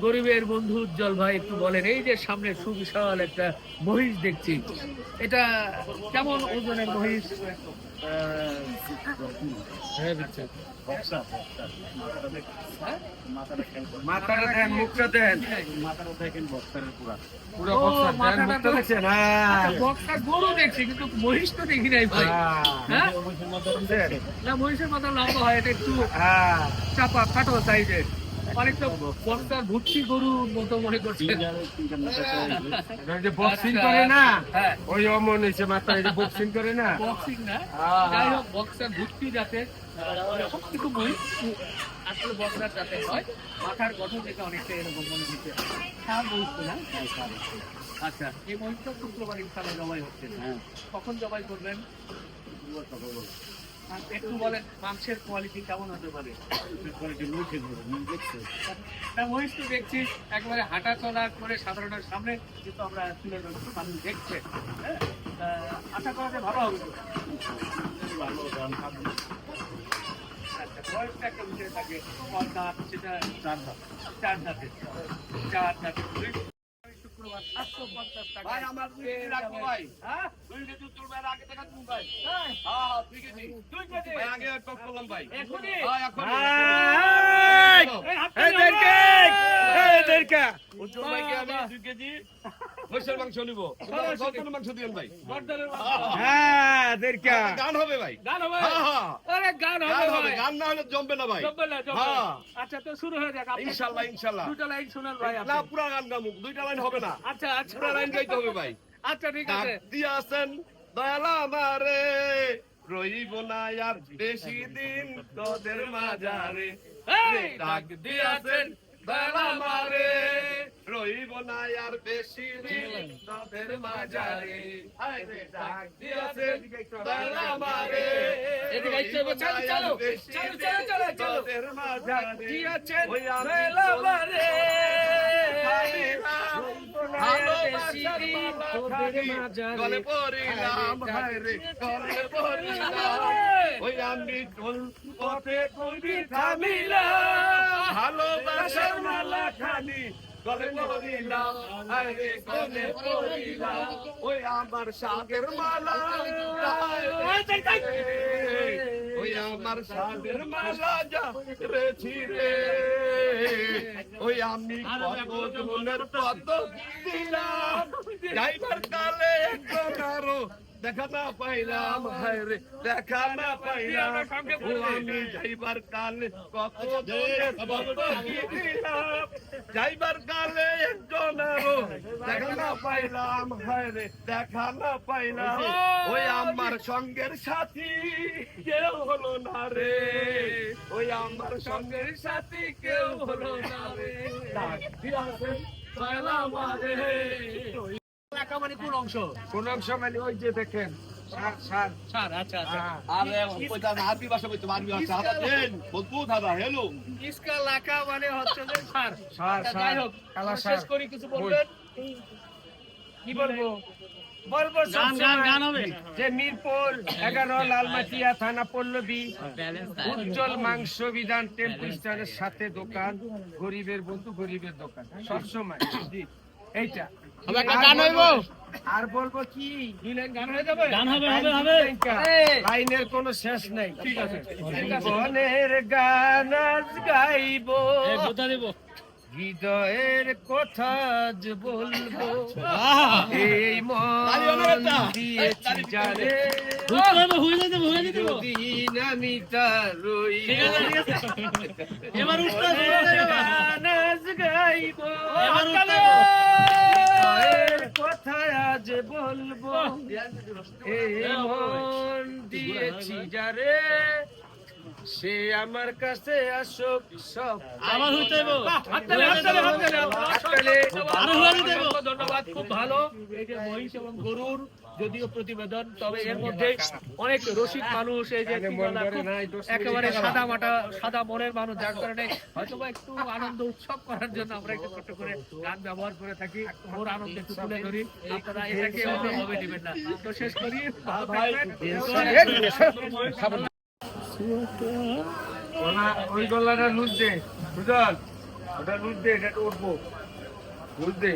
গরিবের বন্ধু উজ্জ্বল ভাই একটু বলেন এই যে সামনে সুবিশাল একটা মহিষ দেখছি এটা কেমন ওজনের মহিষ? হ্যাঁ, বুঝছি। হ্যাঁ? মাথাটা দেন মুখটা দেন। মাথাটা দেখেন বক্সারের পুরা। পুরো বক্সার দেখছেন হ্যাঁ। আচ্ছা, গরু দেখছি কিন্তু মহিষ তো দেখি নাই ভাই। হ্যাঁ না মহিষের মাথা লম্বা হয় এটা একটু হ্যাঁ। চাপা খাটো সাইজের। অনেকটা বক্সার ভুট্টি গরু মতো মনে করছে। যে বক্সিং করে না? হ্যাঁ। ওই অমন হয়েছে মাথা এই বক্সিং করে না? বক্সিং না। হ্যাঁ। যাই হোক বক্সার ভুট্টি যাতে কিন্তু আসলে বক্সার যাতে হয় মাথার গঠন থেকে অনেকটা এরকম মনে হচ্ছে। সার না? আচ্ছা এই মহিষটা শুক্রবার ইনশাল্লাহ জবাই হচ্ছে। হ্যাঁ। কখন জবাই করবেন? একটু বলেন মাংসের কোয়ালিটি কেমন হতে পারে? মহিষ তো দেখছি একবারে হাঁটা চলা করে সাধারণের সামনে কিন্তু আমরা তুলে ধরছি মানুষ দেখছে হ্যাঁ? আশা করা যায় ভালো হবে তো। আচ্ছা, বয়সটা একটা বিষয় থাকে কয় দাঁত সেটা চার দাঁত চার দাঁতের চার দাঁতের সাতশো পঞ্চাশ টাকা। ভাই, আমার দুই কেজি রাখব ভাই। হ্যাঁ? দুই কেজি তুলবেন আগে থেকে তুলবেন ভাই। হ্যাঁ, হ্যাঁ হ্যাঁ দুই কেজি দুই কেজি ভাই আগে টক করলাম ভাই। এখনই? হ্যাঁ এখন এই হাত এই আমরা। এই দেখে উজ্জ্বল ভাইকে আমি দুই কেজি মহিষের মাংস নিব। গর্দনের মাংস দিবেন ভাই। হ্যাঁ গান হবে ভাই। গান হবে? আরে গান গান হবে হবে। গান না হলে জমবে না ভাই। জমবে না, জমবে। আচ্ছা তো শুরু হয়ে যাক। আপনি ইনশাল্লাহ ইনশাল্লাহ। লাইন শুনেন ভাই না পুরা গান গামুক। দুইটা লাইন হবে না। আচ্ছা আচ্ছা। পুরা লাইন গাইতে হবে ভাই। আচ্ছা ঠিক ডাক আছে। দিয়াছেন দয়াল আমারে। রইব না আর বেশি দিন তোদের মাঝারে। ডাক দিয়াছেন দয়াল আমারে রইব না আর বেশি দিন মাঝারে। রে, ডাক চলো, চলো, চলো। তোদের মাঝারে। ভালোবাসার মালা খানি গলে পড়িলাম হায় রে গলে পড়িলাম। ওই আমি পথে কবি ভালোবাসার মালা খানি গলে পড়িলাম গলে পড়িলাম ওই আমার সাগের মালা। ওই আমার সাগের মালা যা রেছি রে। ওই আমি কত জনের কত দিলাম। যাইবার কালে একজন আরও দেখা না পাইলাম হায় রে দেখা না পাইলাম। ও আমি যাইবার কালে কত যাইবার কালে একজন আরও দেখা না পাইলাম হায় রে দেখা না পাইলাম। ওই আমার সঙ্গের সাথী কেউ হলো না রে। ওই আমার সঙ্গের সাথী কেউ হলো না রে। ডাক দিয়াছেন আমারে। এলাকা মানে কোন অংশ? কোন অংশ মানে ওই যে দেখেন আচ্ছা আচ্ছা। মানে যে কি বলব? বলব মিরপুর এগারো লালমাটিয়া থানা পল্লবী। উজ্জ্বল মাংস বিধান টেম্পু স্ট্যান্ডের সাথে দোকান। গরিবের বন্ধু গরিবের দোকান। সবসময়। জি, এইটা আর বলবো- আর বলব কি? দুই লাইন গান হয়ে যাবে গান হবে হবে। হবে। লাইনের কোনো শেষ নাই। ঠিক আছে। জীবনের গান আজ গাইবো। এই দেব। হৃদয়ের কথা আজ বলব। এই মন দিয়েছি জানে। জুতা দেব হুই দেব হুই দেব। দিন আমি তার রই ঠিক আছে ঠিক আছে। এবার গান গাইবো এবার উঠতে হৃদয়ের কথা আজ বলব এই মন দিয়েছি যারে। সে আমার কাছে সব আবার হইতে ধন্যবাদ খুব ভালো। এই যে মহিষ এবং গরুর যদিও প্রতিবেদন তবে এর মধ্যে অনেক রসিক মানুষ এই যে একেবারে সাদা মাটা সাদা মনের মানুষ যার কারণে হয়তো বা একটু আনন্দ উৎসব করার জন্য আমরা একটু ছোট্ট করে গান ব্যবহার করে থাকি। ওর আনন্দ একটু তুলে ধরি। আপনারা এটাকে অন্যভাবে নেবেন না। তো শেষ করি। ওই গলাটা লুজ দে বুঝল ওটা লুজ দে এটা উঠবো। লুজ দে।